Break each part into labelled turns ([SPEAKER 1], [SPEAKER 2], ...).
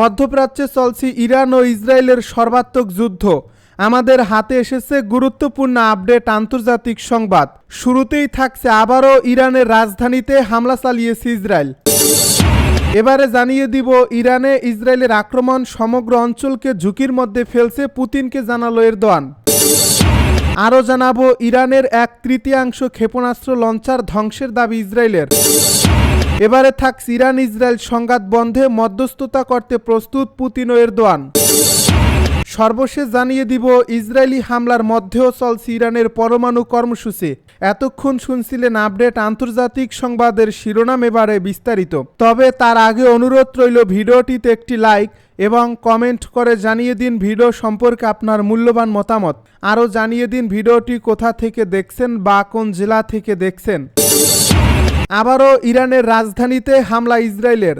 [SPEAKER 1] মধ্যপ্রাচ্যে চলছে ইরান ও ইসরায়েলের সর্বাত্মক যুদ্ধ আমাদের হাতে এসেছে গুরুত্বপূর্ণ আপডেট আন্তর্জাতিক সংবাদ শুরুতেই থাকছে আবারও ইরানের রাজধানীতে হামলা চালিয়েছে ইসরায়েল এবারে জানিয়ে দিব ইরানে ইসরায়েলের আক্রমণ সমগ্র অঞ্চলকে ঝুঁকির মধ্যে ফেলছে পুতিনকে জানালো দোয়ান আরও জানাবো ইরানের এক তৃতীয়াংশ ক্ষেপণাস্ত্র লঞ্চার ধ্বংসের দাবি ইসরায়েলের এবারে থাক ইরান ইসরায়েল সংঘাত বন্ধে মধ্যস্থতা করতে প্রস্তুত পুতিন ও এরদোয়ান সর্বশেষ জানিয়ে দিব ইসরায়েলি হামলার মধ্যেও চলছে ইরানের পরমাণু কর্মসূচি এতক্ষণ শুনছিলেন আপডেট আন্তর্জাতিক সংবাদের শিরোনাম এবারে বিস্তারিত তবে তার আগে অনুরোধ রইল ভিডিওটিতে একটি লাইক এবং কমেন্ট করে জানিয়ে দিন ভিডিও সম্পর্কে আপনার মূল্যবান মতামত আরও জানিয়ে দিন ভিডিওটি কোথা থেকে দেখছেন বা কোন জেলা থেকে দেখছেন আবারও ইরানের রাজধানীতে হামলা ইসরায়েলের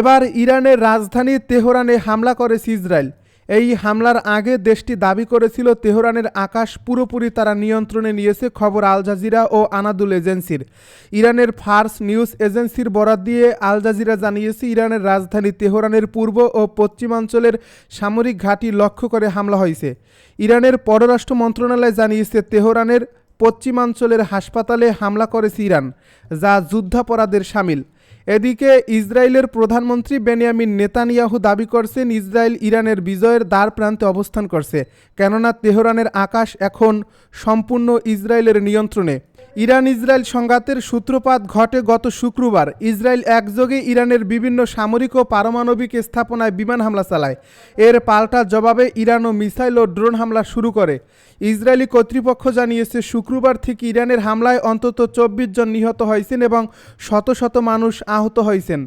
[SPEAKER 1] এবার ইরানের রাজধানী তেহরানে হামলা করেছে ইসরায়েল এই হামলার আগে দেশটি দাবি করেছিল তেহরানের আকাশ পুরোপুরি তারা নিয়ন্ত্রণে নিয়েছে খবর আল জাজিরা ও আনাদুল এজেন্সির ইরানের ফার্স নিউজ এজেন্সির বরাত দিয়ে আল জাজিরা জানিয়েছে ইরানের রাজধানী তেহরানের পূর্ব ও পশ্চিমাঞ্চলের সামরিক ঘাঁটি লক্ষ্য করে হামলা হয়েছে ইরানের পররাষ্ট্র মন্ত্রণালয় জানিয়েছে তেহরানের পশ্চিমাঞ্চলের হাসপাতালে হামলা করেছে ইরান যা যুদ্ধাপরাধের সামিল এদিকে ইসরায়েলের প্রধানমন্ত্রী বেনিয়ামিন নেতানিয়াহু দাবি করছেন ইসরায়েল ইরানের বিজয়ের দ্বার প্রান্তে অবস্থান করছে কেননা তেহরানের আকাশ এখন সম্পূর্ণ ইসরায়েলের নিয়ন্ত্রণে ইরান ইসরায়েল সংঘাতের সূত্রপাত ঘটে গত শুক্রবার ইসরায়েল একযোগে ইরানের বিভিন্ন সামরিক ও পারমাণবিক স্থাপনায় বিমান হামলা চালায় এর পাল্টা জবাবে ইরান ও মিসাইল ও ড্রোন হামলা শুরু করে ইসরায়েলি কর্তৃপক্ষ জানিয়েছে শুক্রবার থেকে ইরানের হামলায় অন্তত চব্বিশ জন নিহত হয়েছেন এবং শত শত মানুষ আহত হয়েছেন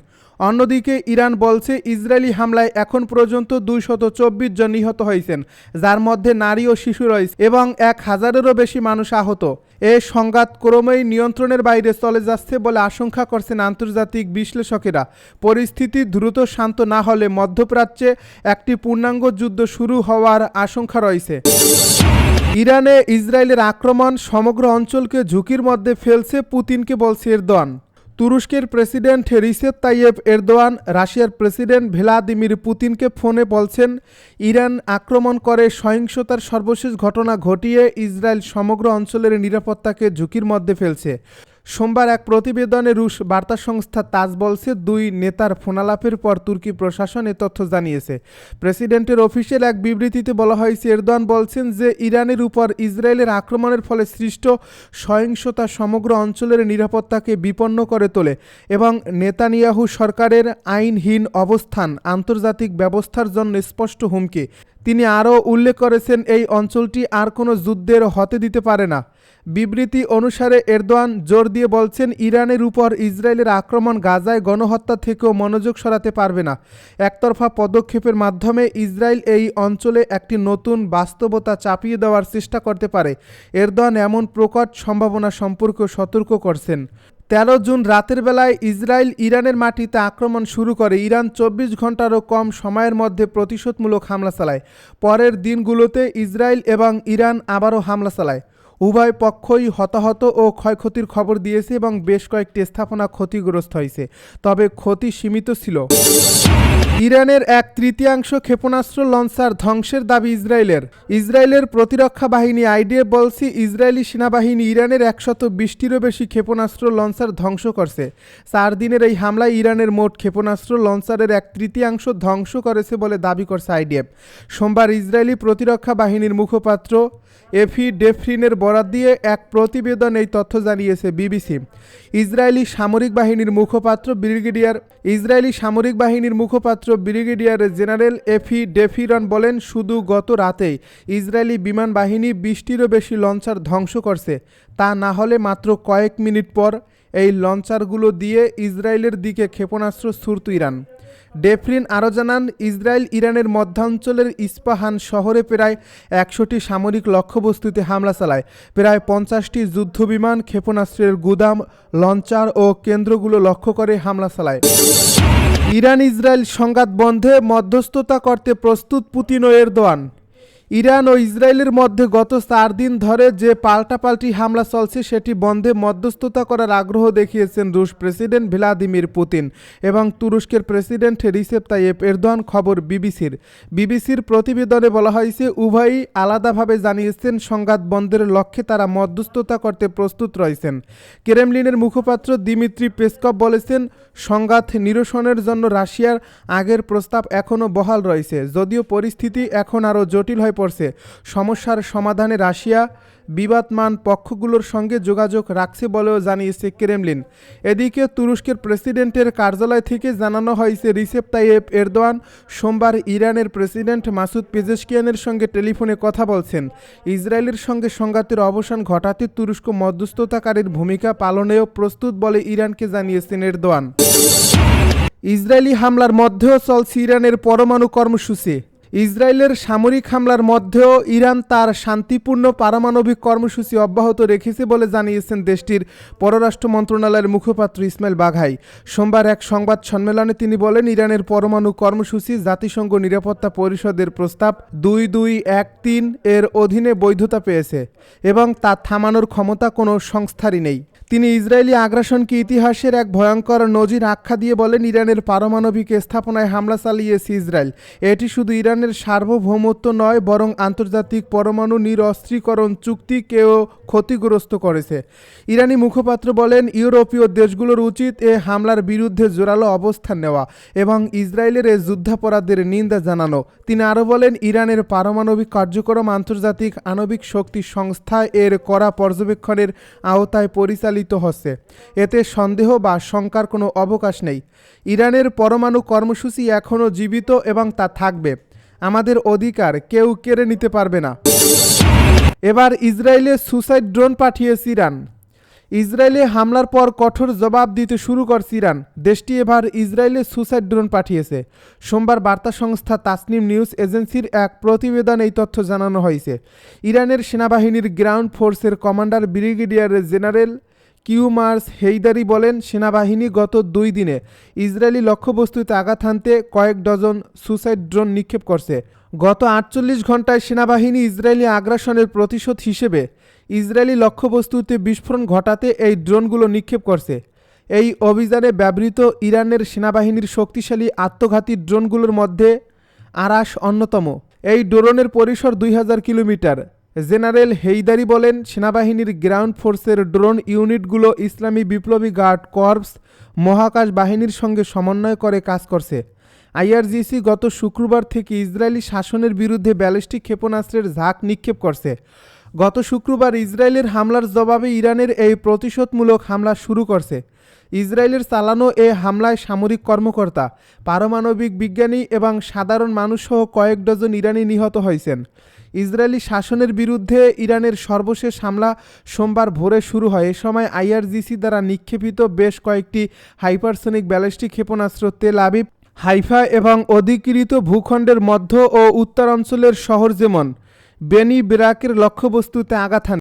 [SPEAKER 1] অন্যদিকে ইরান বলছে ইসরায়েলি হামলায় এখন পর্যন্ত দুইশত চব্বিশ জন নিহত হয়েছেন যার মধ্যে নারী ও শিশু রয়েছে এবং এক হাজারেরও বেশি মানুষ আহত এ সংঘাত ক্রমেই নিয়ন্ত্রণের বাইরে চলে যাচ্ছে বলে আশঙ্কা করছেন আন্তর্জাতিক বিশ্লেষকেরা পরিস্থিতি দ্রুত শান্ত না হলে মধ্যপ্রাচ্যে একটি পূর্ণাঙ্গ যুদ্ধ শুরু হওয়ার আশঙ্কা রয়েছে ইরানে ইসরায়েলের আক্রমণ সমগ্র অঞ্চলকে ঝুঁকির মধ্যে ফেলছে পুতিনকে বলছে এরদন তুরস্কের প্রেসিডেন্ট রিসেপ তাইয়েব এরদোয়ান রাশিয়ার প্রেসিডেন্ট ভ্লাদিমির পুতিনকে ফোনে বলছেন ইরান আক্রমণ করে সহিংসতার সর্বশেষ ঘটনা ঘটিয়ে ইসরায়েল সমগ্র অঞ্চলের নিরাপত্তাকে ঝুঁকির মধ্যে ফেলছে সোমবার এক প্রতিবেদনে রুশ বার্তা সংস্থা তাজ বলছে দুই নেতার ফোনালাপের পর তুর্কি প্রশাসন এ তথ্য জানিয়েছে প্রেসিডেন্টের অফিসের এক বিবৃতিতে বলা হয়েছে এরদোয়ান বলছেন যে ইরানের উপর ইসরায়েলের আক্রমণের ফলে সৃষ্ট সহিংসতা সমগ্র অঞ্চলের নিরাপত্তাকে বিপন্ন করে তোলে এবং নেতানিয়াহু সরকারের আইনহীন অবস্থান আন্তর্জাতিক ব্যবস্থার জন্য স্পষ্ট হুমকি তিনি আরও উল্লেখ করেছেন এই অঞ্চলটি আর কোনো যুদ্ধের হতে দিতে পারে না বিবৃতি অনুসারে এরদোয়ান জোর দিয়ে বলছেন ইরানের উপর ইসরায়েলের আক্রমণ গাজায় গণহত্যা থেকেও মনোযোগ সরাতে পারবে না একতরফা পদক্ষেপের মাধ্যমে ইসরায়েল এই অঞ্চলে একটি নতুন বাস্তবতা চাপিয়ে দেওয়ার চেষ্টা করতে পারে এরদোয়ান এমন প্রকট সম্ভাবনা সম্পর্কে সতর্ক করছেন তেরো জুন রাতের বেলায় ইসরায়েল ইরানের মাটিতে আক্রমণ শুরু করে ইরান চব্বিশ ঘন্টারও কম সময়ের মধ্যে প্রতিশোধমূলক হামলা চালায় পরের দিনগুলোতে ইসরায়েল এবং ইরান আবারও হামলা চালায় উভয় পক্ষই হতাহত ও ক্ষয়ক্ষতির খবর দিয়েছে এবং বেশ কয়েকটি স্থাপনা ক্ষতিগ্রস্ত হয়েছে তবে ক্ষতি সীমিত ছিল ইরানের এক তৃতীয়াংশ ক্ষেপণাস্ত্র লঞ্চার ধ্বংসের দাবি ইসরায়েলের ইসরায়েলের প্রতিরক্ষা বাহিনী আইডিএফ বলছে ইসরায়েলি সেনাবাহিনী ইরানের একশত বিশটিরও বেশি ক্ষেপণাস্ত্র লঞ্চার ধ্বংস করছে চার দিনের এই হামলায় ইরানের মোট ক্ষেপণাস্ত্র লঞ্চারের এক তৃতীয়াংশ ধ্বংস করেছে বলে দাবি করছে আইডিএফ সোমবার ইসরায়েলি প্রতিরক্ষা বাহিনীর মুখপাত্র এফি ডেফরিনের বরাত দিয়ে এক প্রতিবেদন এই তথ্য জানিয়েছে বিবিসি ইসরায়েলি সামরিক বাহিনীর মুখপাত্র ব্রিগেডিয়ার ইসরায়েলি সামরিক বাহিনীর মুখপাত্র ব্রিগেডিয়ার জেনারেল এফি ডেফিরন বলেন শুধু গত রাতেই ইসরায়েলি বিমান বাহিনী বিশটিরও বেশি লঞ্চার ধ্বংস করছে তা না হলে মাত্র কয়েক মিনিট পর এই লঞ্চারগুলো দিয়ে ইসরায়েলের দিকে ক্ষেপণাস্ত্র ছুড়ত ইরান ডেফরিন আরও জানান ইসরায়েল ইরানের মধ্যাঞ্চলের ইস্পাহান শহরে প্রায় একশোটি সামরিক লক্ষ্যবস্তুতে হামলা চালায় প্রায় পঞ্চাশটি যুদ্ধবিমান ক্ষেপণাস্ত্রের গুদাম লঞ্চার ও কেন্দ্রগুলো লক্ষ্য করে হামলা চালায় ইরান ইসরায়েল সংঘাত বন্ধে মধ্যস্থতা করতে প্রস্তুত পুতিন ও এরদোয়ান ইরান ও ইসরায়েলের মধ্যে গত চার দিন ধরে যে পাল্টাপাল্টি হামলা চলছে সেটি বন্ধে মধ্যস্থতা করার আগ্রহ দেখিয়েছেন রুশ প্রেসিডেন্ট ভ্লাদিমির পুতিন এবং তুরস্কের প্রেসিডেন্ট রিসেপ তাইয়েব এরদোয়ান খবর বিবিসির বিবিসির প্রতিবেদনে বলা হয়েছে উভয়ই আলাদাভাবে জানিয়েছেন সংঘাত বন্ধের লক্ষ্যে তারা মধ্যস্থতা করতে প্রস্তুত রয়েছেন ক্রেমলিনের মুখপাত্র দিমিত্রি পেসকপ বলেছেন সংঘাত নিরসনের জন্য রাশিয়ার আগের প্রস্তাব এখনও বহাল রয়েছে যদিও পরিস্থিতি এখন আরও জটিল হয়ে পড়ছে সমস্যার সমাধানে রাশিয়া বিবাদমান পক্ষগুলোর সঙ্গে যোগাযোগ রাখছে বলেও জানিয়েছে ক্রেমলিন এদিকে তুরস্কের প্রেসিডেন্টের কার্যালয় থেকে জানানো হয়েছে রিসেপ তাইয়েব এরদোয়ান সোমবার ইরানের প্রেসিডেন্ট মাসুদ পেজেশকিয়ানের সঙ্গে টেলিফোনে কথা বলছেন ইসরায়েলের সঙ্গে সংঘাতের অবসান ঘটাতে তুরস্ক মধ্যস্থতাকারীর ভূমিকা পালনেও প্রস্তুত বলে ইরানকে জানিয়েছেন এরদোয়ান ইসরায়েলি হামলার মধ্যেও চলছে ইরানের পরমাণু কর্মসূচি ইসরায়েলের সামরিক হামলার মধ্যেও ইরান তার শান্তিপূর্ণ পারমাণবিক কর্মসূচি অব্যাহত রেখেছে বলে জানিয়েছেন দেশটির পররাষ্ট্র মন্ত্রণালয়ের মুখপাত্র ইসমাইল বাঘাই সোমবার এক সংবাদ সম্মেলনে তিনি বলেন ইরানের পরমাণু কর্মসূচি জাতিসংঘ নিরাপত্তা পরিষদের প্রস্তাব দুই দুই এক তিন এর অধীনে বৈধতা পেয়েছে এবং তা থামানোর ক্ষমতা কোনো সংস্থারই নেই তিনি ইসরায়েলি আগ্রাসনকে ইতিহাসের এক ভয়ঙ্কর নজির আখ্যা দিয়ে বলেন ইরানের পারমাণবিক স্থাপনায় হামলা চালিয়েছে ইসরায়েল এটি শুধু ইরানের সার্বভৌমত্ব নয় বরং আন্তর্জাতিক পরমাণু নিরস্ত্রীকরণ চুক্তিকেও ক্ষতিগ্রস্ত করেছে ইরানি মুখপাত্র বলেন ইউরোপীয় দেশগুলোর উচিত এ হামলার বিরুদ্ধে জোরালো অবস্থান নেওয়া এবং ইসরায়েলের এ যুদ্ধাপরাধের নিন্দা জানানো তিনি আরও বলেন ইরানের পারমাণবিক কার্যক্রম আন্তর্জাতিক আণবিক শক্তি সংস্থা এর করা পর্যবেক্ষণের আওতায় পরিচালিত পরিচালিত হচ্ছে এতে সন্দেহ বা শঙ্কার কোনো অবকাশ নেই ইরানের পরমাণু কর্মসূচি এখনও জীবিত এবং তা থাকবে আমাদের অধিকার কেউ কেড়ে নিতে পারবে না এবার ইসরায়েলে সুসাইড ড্রোন পাঠিয়েছে ইরান ইসরায়েলে হামলার পর কঠোর জবাব দিতে শুরু করছে ইরান দেশটি এবার ইসরায়েলে সুসাইড ড্রোন পাঠিয়েছে সোমবার বার্তা সংস্থা তাসনিম নিউজ এজেন্সির এক প্রতিবেদন এই তথ্য জানানো হয়েছে ইরানের সেনাবাহিনীর গ্রাউন্ড ফোর্সের commander brigadier general Kioumars Heidari বলেন সেনাবাহিনী গত দুই দিনে ইসরায়েলি লক্ষ্যবস্তুতে আঘাত হানতে কয়েক ডজন সুসাইড ড্রোন নিক্ষেপ করছে গত আটচল্লিশ ঘন্টায় সেনাবাহিনী ইসরায়েলি আগ্রাসনের প্রতিশোধ হিসেবে ইসরায়েলি লক্ষ্যবস্তুতে বিস্ফোরণ ঘটাতে এই ড্রোনগুলো নিক্ষেপ করছে এই অভিযানে ব্যবহৃত ইরানের সেনাবাহিনীর শক্তিশালী আত্মঘাতী ড্রোনগুলোর মধ্যে আরাস অন্যতম এই ড্রোনের পরিসর দুই কিলোমিটার জেনারেল হেইদারি বলেন সেনাবাহিনীর গ্রাউন্ড ফোর্সের ড্রোন ইউনিটগুলো ইসলামী বিপ্লবী গার্ড কর্পস মহাকাশ বাহিনীর সঙ্গে সমন্বয় করে কাজ করছে আইআরজিসি গত শুক্রবার থেকে ইসরায়েলি শাসনের বিরুদ্ধে ব্যালিস্টিক ক্ষেপণাস্ত্রের ঝাঁক নিক্ষেপ করছে গত শুক্রবার ইসরায়েলের হামলার জবাবে ইরানের এই প্রতিশোধমূলক হামলা শুরু করছে ইসরায়েলের চালানো এ হামলায় সামরিক কর্মকর্তা পারমাণবিক বিজ্ঞানী এবং সাধারণ মানুষসহ কয়েক ডজন ইরানি নিহত হয়েছেন ইসরায়েলি শাসনের বিরুদ্ধে ইরানের সর্বশেষ হামলা সোমবার ভোরে শুরু হয় এ সময় আইআরজিসি দ্বারা নিক্ষেপিত বেশ কয়েকটি হাইপারসোনিক ব্যালিস্টিক ক্ষেপণাস্ত্র তেল আবিব হাইফা এবং অধিকৃত ভূখণ্ডের মধ্য ও উত্তরাঞ্চলের শহর যেমন বেনি বিরাকের লক্ষ্যবস্তুতে আঘাত হান